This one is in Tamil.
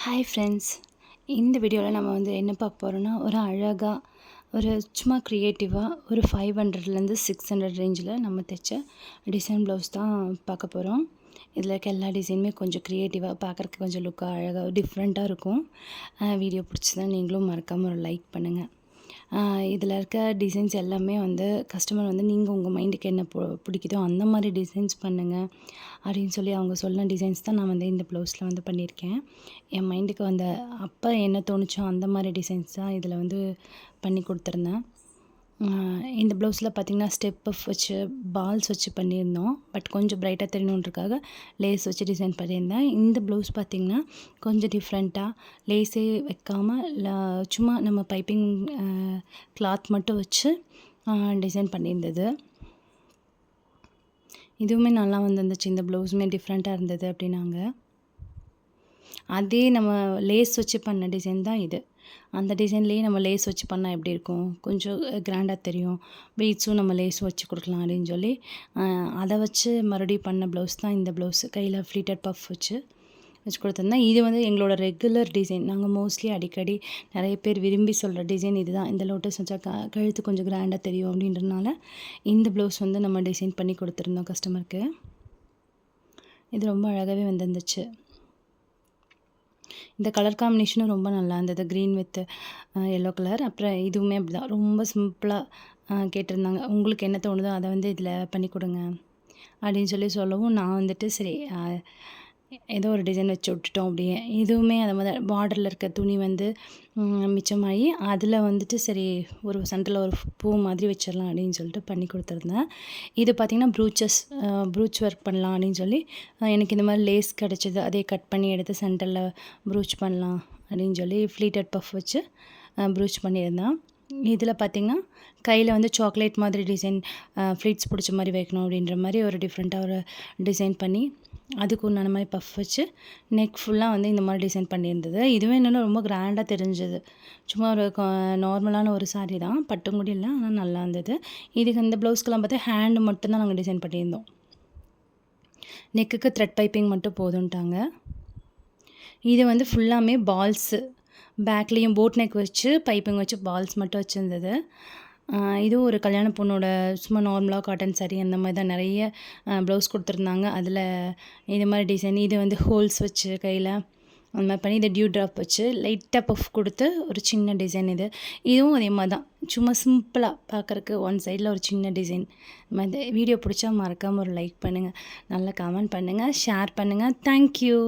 ஹாய் ஃப்ரெண்ட்ஸ் இந்த வீடியோவில் நம்ம வந்து என்ன பார்க்க போகிறோன்னா ஒரு அழகாக ஒரு சும்மா க்ரியேட்டிவாக ஒரு ஃபைவ் ஹண்ட்ரட்லேருந்து சிக்ஸ் ஹண்ட்ரட் ரேஞ்சில் நம்ம தைச்ச டிசைன் ப்ளவுஸ் தான் பார்க்க போகிறோம் இதில் இருக்க எல்லா டிசைனுமே கொஞ்சம் க்ரியேட்டிவாக பார்க்குறக்கு கொஞ்சம் லுக்காக அழகாக டிஃப்ரெண்ட்டாக இருக்கும். வீடியோ பிடிச்சதான் நீங்களும் மறக்காமல் ஒரு லைக் பண்ணுங்கள் இதில் இருக்க டிசைன்ஸ் எல்லாமே வந்து கஸ்டமர் வந்து நீங்கள் உங்கள் மைண்டுக்கு என்ன பு பிடிக்குதோ அந்த மாதிரி டிசைன்ஸ் பண்ணுங்கள் அப்படின்னு சொல்லி அவங்க சொன்ன டிசைன்ஸ் தான் நான் வந்து இந்த ப்ளவுஸில் வந்து பண்ணியிருக்கேன். என் மைண்டுக்கு வந்த அப்போ என்ன தோணுச்சோ அந்த மாதிரி டிசைன்ஸ் தான் இதில் வந்து பண்ணி கொடுத்துருந்தேன். இந்த ப்ளவுஸில் பார்த்திங்கன்னா ஸ்டெப் வச்சு பால்ஸ் வச்சு பண்ணியிருந்தோம். பட் கொஞ்சம் ப்ரைட்டாக தெரியணுன்றக்காக லேஸ் வச்சு டிசைன் பண்ணியிருந்தேன். இந்த ப்ளவுஸ் பார்த்திங்கன்னா கொஞ்சம் டிஃப்ரெண்ட்டாக லேஸே வைக்காமல் சும்மா நம்ம பைப்பிங் கிளாத் மட்டும் வச்சு டிசைன் பண்ணியிருந்தது. இதுவுமே நல்லா வந்துருந்துச்சு. இந்த ப்ளவுஸுமே டிஃப்ரெண்ட்டாக இருந்தது அப்படின்னாங்க. அதே நம்ம லேஸ் வச்சு பண்ண டிசைன் தான் இது. அந்த டிசைன்லேயே நம்ம லேஸ் வச்சு பண்ணால் எப்படி இருக்கும்? கொஞ்சம் கிராண்டாக தெரியும். பீட்ஸும் நம்ம லேஸ் வச்சு கொடுக்கலாம் அப்படின்னு சொல்லி அதை வச்சு மறுபடியும் பண்ண ப்ளவுஸ் தான் இந்த ப்ளவுஸ் கையில் ஃப்ளீட்டட் பஃப் வச்சு வச்சு கொடுத்துருந்தேன் இது வந்து எங்களோட ரெகுலர் டிசைன் நாங்கள் மோஸ்ட்லி அடிக்கடி நிறைய பேர் விரும்பி சொல்கிற டிசைன் இது தான் இந்த லோட்டஸ் வச்சா க கழுத்து கொஞ்சம் கிராண்டாக தெரியும் அப்படின்றனால இந்த ப்ளவுஸ் வந்து நம்ம டிசைன் பண்ணி கொடுத்துருந்தோம் கஸ்டமருக்கு இது ரொம்ப அழகாகவே வந்துருந்துச்சு. இந்த கலர் காம்பினேஷனும் ரொம்ப நல்லா இருந்தது. க்ரீன் வித் எல்லோ கலர் அப்புறம் இதுவுமே அப்படி தான் ரொம்ப சிம்பிளாக கேட்டிருந்தாங்க. உங்களுக்கு என்ன தோணுதோ அதை வந்து இதில் பண்ணி கொடுங்க. அப்படின்னு சொல்லி சொல்லவும் நான் வந்துட்டு சரி ஏதோ ஒரு டிசைன் வச்சு விட்டுட்டோம் அப்படியே. இதுவுமே அதை மாதிரி பார்டரில் இருக்க துணி வந்து மிச்சமாகி அதில் வந்துட்டு சரி ஒரு சென்டரில் ஒரு பூ மாதிரி வச்சிடலாம் அப்படின்னு சொல்லிட்டு பண்ணி கொடுத்துருந்தேன். இது பார்த்திங்கன்னா ப்ரூச்சஸ் ப்ரூச் ஒர்க் பண்ணலாம் அப்படின்னு சொல்லி எனக்கு இந்த மாதிரி லேஸ் கிடச்சிது அதே கட் பண்ணி எடுத்து சென்டரில் ப்ரூச் பண்ணலாம் அப்படின்னு சொல்லி ஃப்ளீட்டட் பஃப் வச்சு ப்ரூச் பண்ணியிருந்தேன். இதில் பார்த்திங்கன்னா கையில் வந்து சாக்லேட் மாதிரி டிசைன் ஃப்ளீட்ஸ் பிடிச்ச மாதிரி வைக்கணும் அப்படின்ற மாதிரி ஒரு டிஃப்ரெண்ட்டாக ஒரு டிசைன் பண்ணி அதுக்கு உண்டான மாதிரி பஃப் வச்சு நெக் ஃபுல்லாக வந்து இந்த மாதிரி டிசைன் பண்ணியிருந்தது. இதுவே என்னென்னா ரொம்ப கிராண்டாக தெரிஞ்சது. சும்மா ஒரு நார்மலான ஒரு சாரீ தான். பட்டுங்குடி இல்லை ஆனால் நல்லா இருந்தது. இதுக்கு இந்த ப்ளவுஸ்க்கெல்லாம் பார்த்தா ஹேண்டு மட்டும்தான் நாங்கள் டிசைன் பண்ணியிருந்தோம். நெக்குக்கு த்ரெட் பைப்பிங் மட்டும் போதுன்ட்டாங்க இது வந்து ஃபுல்லாமே பால்ஸு பேக்லேயும் போட் நெக் வச்சு பைப்பிங் வச்சு பால்ஸ் மட்டும் வச்சுருந்தது. இதுவும் ஒரு கல்யாண பொண்ணோட சும்மா நார்மலாக காட்டன் சாரி அந்த மாதிரி தான் நிறைய ப்ளவுஸ் கொடுத்துருந்தாங்க. அதில் இது மாதிரி டிசைன் இது வந்து ஹோல்ஸ் வச்சு கையில் அந்த மாதிரி பண்ணி இதை டியூ ட்ராப் வச்சு லைட்டாக பஃப் கொடுத்து ஒரு சின்ன டிசைன் இது. இதுவும் அதே மாதிரி தான். சும்மா சிம்பிளாக பார்க்குறக்கு ஒன் சைடில் ஒரு சின்ன டிசைன் மாதிரி வீடியோ பிடிச்சா மறக்காமல் ஒரு லைக் பண்ணுங்கள் நல்லா கமெண்ட் பண்ணுங்கள் ஷேர் பண்ணுங்கள் தேங்க்யூ